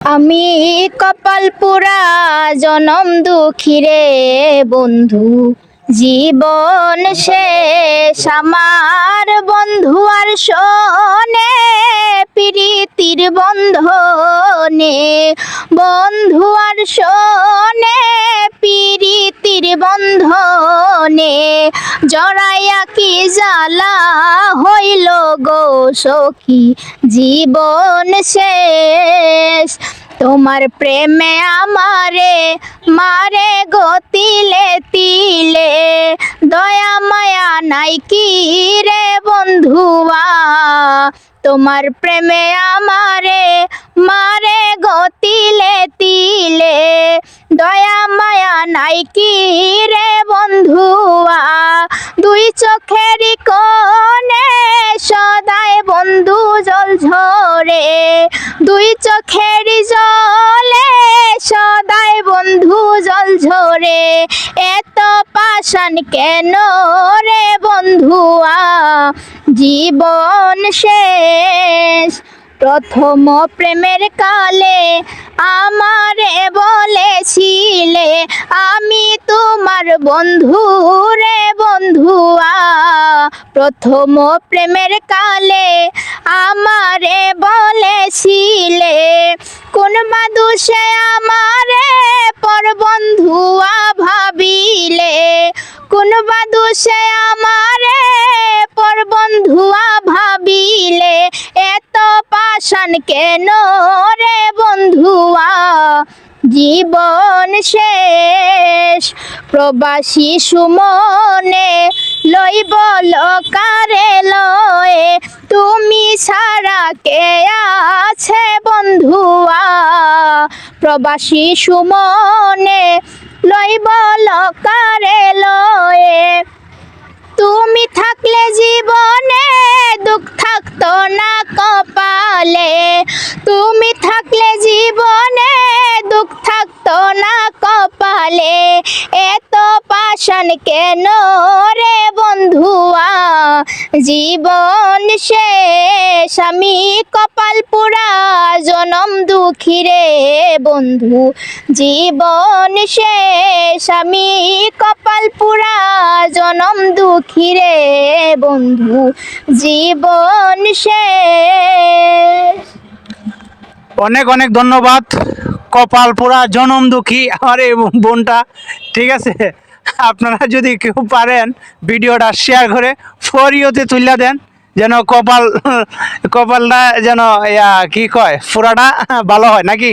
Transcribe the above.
আমি কপাল পুরা জনম দুঃখী রে বন্ধু। জীবন শেষ, আমার বন্ধু আর শোনে, প্রীতির বন্ধনে। বন্ধু আর শোনে, প্রীতির বন্ধনে। জড়াইয়া কি জ্বালা হইল গো সখী? জীবন শেষ তোমার প্রেমে আমারে মারে গো তিলে দয়া, মায়া নাই কি রে বন্ধুয়া? তোমার প্রেমে আমারে মারে গো তিলে দয়া, মায়া নাই কি রে বন্ধুয়া? দুই চোখেরই কোণে সদায় বন্ধু জল ঝরে দুই চোখেরই জলে সদায় বন্ধু জল ঝরে। এত পাষাণ কেন রে বন্ধুয়া জীবন শেষ। প্রথম প্রেমের কালে আমারে বলেছিলে, আমি তোমার বন্ধু রে বন্ধুয়া প্রথম প্রেমের কালে আমারে বলেছিলে, কোন বাদুষে আমারে পর বন্ধুয়া ভাবিলে, কোন বাদুষে আমারে পর বন্ধুয়া ভাবিলে, এত পাষাণ কেন রে বন্ধুয়া? জীবন শেষ। প্রবাসী সুমনে লইব লকারে লয়ে। তুমি ছাড়া কে আছে বন্ধুয়া প্রবাসী সুমনে লইব লকারে লয়ে। তুমি থাকলে জীবনে দুঃখ থাকতো না কপালে। তুমি থাকলে জীবনে পাষাণ কেন রে বন্ধুয়া? জীবন শেষ, আমি কপাল পুরা, জনম দুঃখী রে বন্ধু। জীবন শেষ, আমি কপাল পুরা, জনম দুঃখী রে বন্ধু। জীবন শেষ। অনেক অনেক ধন্যবাদ। কপাল পোড়া জনম দুঃখী। এই বোনটা, ঠিক আছে? আপনারা যদি কেউ পারেন ভিডিওটা শেয়ার করে ফরিওতে তুলে দেন, যেন কপাল, কপালটা যেন ইয়া কি কয় ফোরাটা ভালো হয় নাকি?